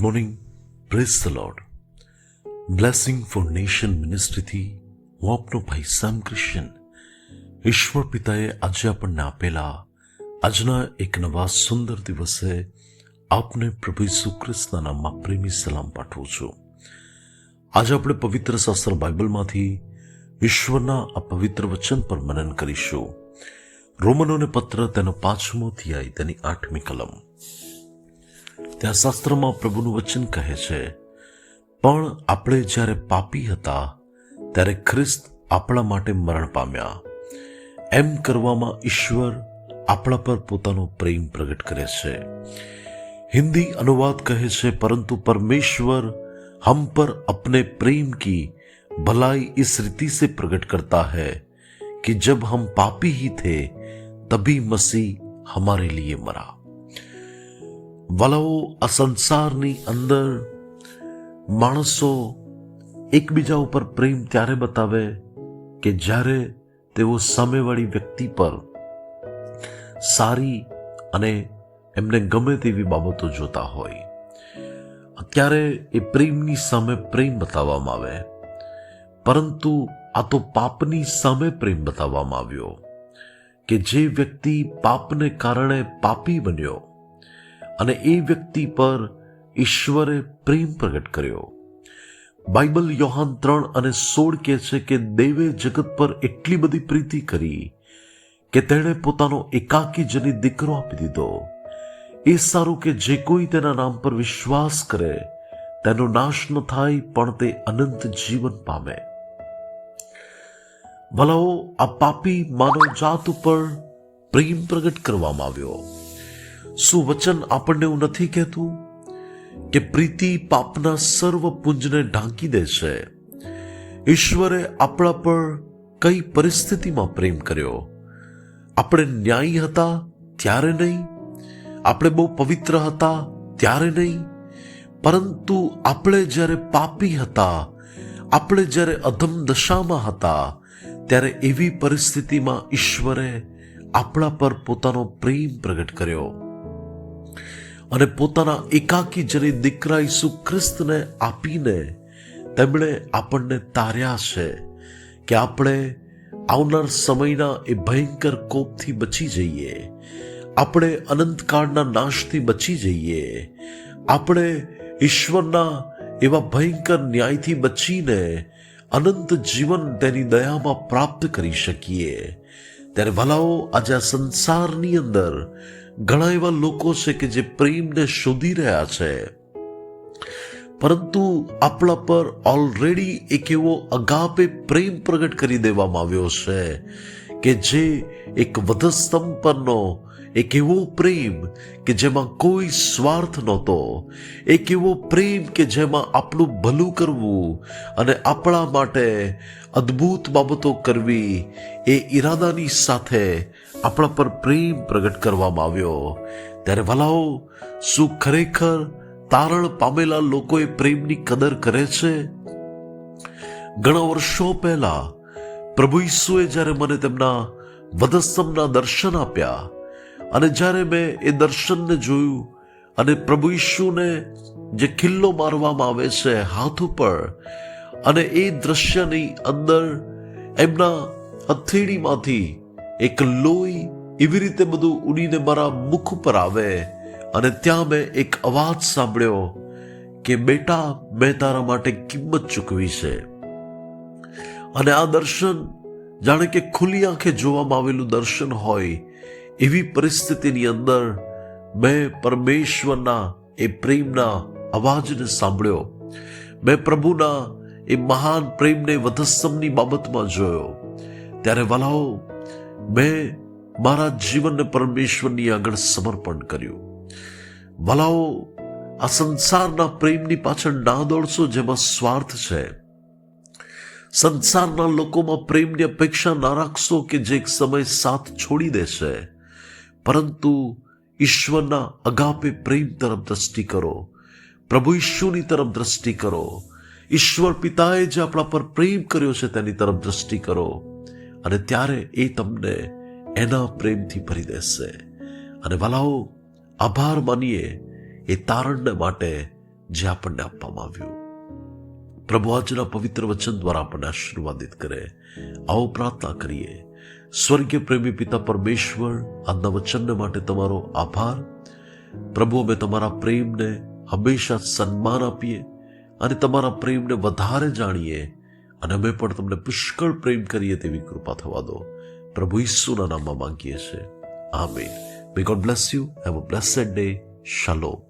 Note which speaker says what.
Speaker 1: Good morning praise the Lord blessing for nation મિનિસ્ટ્રીથી હું આપનો ભાઈ સામ ક્રિશ્ચન ઈશ્વર પિતાએ આજે આપણને આપેલા આજના એક નવા સુંદર દિવસે આપને પ્રભુ ઈસુ નામમાં પ્રેમી સલામ પાઠવું છું. આજે આપણે પવિત્ર શાસ્ત્ર બાઇબલમાંથી ઈશ્વરના આ પવિત્ર વચન પર મનન કરીશું. રોમનોને પત્ર તેનો પાંચમો અધ્યાય તેની આઠમી કલમ. ત્યાં શાસ્ત્રમાં પ્રભુનું વચન કહે છે પણ આપણે જ્યારે પાપી હતા ત્યારે ખ્રિસ્ત આપણા માટે મરણ પામ્યા એમ કરવામાં ઈશ્વર આપણા પર પોતાનો પ્રેમ પ્રગટ કરે છે हिंदी अनुवाद कहे से परंतु परमेश्वर हम पर अपने प्रेम की भलाई इस रीति से प्रकट करता है कि जब हम पापी ही थे तभी मसीह हमारे लिए मरा વલાઓ આ સંસારની અંદર માણસો એકબીજા ઉપર પ્રેમ ત્યારે બતાવે કે જ્યારે તેઓ સામેવાળી વ્યક્તિ પર સારી અને એમને ગમે તેવી બાબતો જોતા હોય અત્યારે એ પ્રેમની સામે પ્રેમ બતાવવામાં આવે. પરંતુ આ તો પાપની સામે પ્રેમ બતાવવામાં આવ્યો કે જે વ્યક્તિ પાપને કારણે પાપી બન્યો અને એ વ્યક્તિ પર ઈશ્વરે પ્રેમ પ્રગટ કર્યો. બાઇબલ યોહાન ત્રણ અને સોળ કહે છે કે દેવે જગત પર એટલી બધી પ્રીતિ કરી કે તેણે પોતાનો એકાકી જની દીકરો આપી દીધો. એ સારું કે જે કોઈ તેના નામ પર વિશ્વાસ કરે, તેનો નાશ ન થાય, પણ તે અનંત જીવન પામે. ભલાઓ આ પાપી માનવ જાત ઉપર પ્રેમ પ્રગટ કરવામાં આવ્યો. શું વચન આપણને એવું નથી કહેતું કે પ્રીતિ પાપના સર્વ પુંજને ઢાંકી દે છે. ઈશ્વરે આપણા પર કઈ પરિસ્થિતિમાં પ્રેમ કર્યો? આપણે ન્યાયી હતા ત્યારે નહીં? આપણે બહુ પવિત્ર હતા ત્યારે નહીં? પરંતુ આપણે જ્યારે પાપી હતા, આપણે જ્યારે અધમ દશામાં હતા, ત્યારે એવી પરિસ્થિતિમાં ઈશ્વરે આપણા પર પોતાનો પ્રેમ પ્રગટ કર્યો. અને પોતાના એકાકી જરી દીકરા ઈસુ ખ્રિસ્તને આપીને તેમણે આપણને તાર્યા છે કે આપણે આવનાર સમયના એ ભયંકર કોપથી બચી જઈએ. આપણે અનંતકાળના નાશથી બચી જઈએ. આપણે ઈશ્વરના એવા ભયંકર ન્યાયથી બચીને અનંત જીવન તેની દયામાં પ્રાપ્ત કરી શકીએ. ત્યારે ભલાઓ આજે આ સંસારની અંદર ઘણા એવા લોકો છે કે જે પ્રેમને શોધી રહ્યા છે. પરંતુ આપણા પર ઓલરેડી એક એવો અગાપે પ્રેમ પ્રગટ કરી દેવામાં આવ્યો છે કે જે એક વધસ્તંભ પરનો એક એવો પ્રેમ કે જેમાં કોઈ સ્વાર્થ નહોતો. એક એવો પ્રેમ કે જેમાં આપણું ભલું કરવું અને આપણા માટે અદ્ભુત બાબતો કરવી એ ઈરાદાની સાથે આપણા પર પ્રેમ પ્રગટ કરવામાં આવ્યો. ત્યારે ભલાઓ શું ખરેખર તારણ પામેલા લોકોએ પ્રેમની કદર કરે છે? ઘણા વર્ષો પહેલા પ્રભુ ઈસુએ જ્યારે મને તેમના વધસ્તંભના દર્શન આપ્યા અને જ્યારે મેં એ દર્શનને જોયું અને પ્રભુ ઈશુને જે ખિલ્લો મારવામાં આવે છે હાથ ઉપર અને એ દ્રશ્યની અંદર એમના હથેળીમાંથી એક લોહી એવી રીતે બધું ઉડીને મારા મુખ પર આવે અને ત્યાં મેં એક અવાજ સાંભળ્યો કે, બેટા, મેં તારા માટે કિંમત ચૂકવી છે. અને આ દર્શન જાણે કે ખુલ્લી આંખે જોવામાં આવેલું દર્શન હોય એવી પરિસ્થિતિની અંદર મેં પરમેશ્વરના એ પ્રેમના અવાજને સાંભળ્યો. મેં પ્રભુના એ મહાન પ્રેમને વધસ્તંભની બાબતમાં જોયો. ત્યારે વલાઓ, મેં મારા જીવનને પરમેશ્વરની આગળ સમર્પણ કર્યું. વલાઓ, આ સંસારના પ્રેમની પાછળ ના દોડશો જેમાં સ્વાર્થ છે. સંસારના લોકોમાં પ્રેમની અપેક્ષા ના રાખશો કે જે એક સમય સાથ છોડી દેશે. પરંતુ ઈશ્વરના અગાપે પ્રેમ તરફ દ્રષ્ટિ કરો. પ્રભુ ઈશ્વરની તરફ દ્રષ્ટિ કરો. ઈશ્વર પિતાએ જે આપણા પર પ્રેમ કર્યો છે તેની તરફ દ્રષ્ટિ કરો. અને ત્યારે એ તમને એના પ્રેમથી ભરી દેશે. અને વાલાઓ, આભાર માનીએ એ તારણને માટે જે આપણને આપવામાં આવ્યું. પ્રભુ આજના પવિત્ર વચન દ્વારા આપણને આશીર્વાદિત કરે. આવો પ્રાર્થના કરીએ. સ્વર્ગીય પ્રેમી પિતા પરમેશ્વર, આજના વચનને માટે તમારો આભાર. પ્રભુ, અમે તમારા પ્રેમને હંમેશા સન્માન આપીએ અને તમારા પ્રેમને વધારે જાણીએ અને અમે પણ તમને પુષ્કળ પ્રેમ કરીએ તેવી કૃપા થવા દો. પ્રભુ ઈસુના નામમાં માંગીએ છીએ. આમીન. May God bless you have a blessed day શાલોમ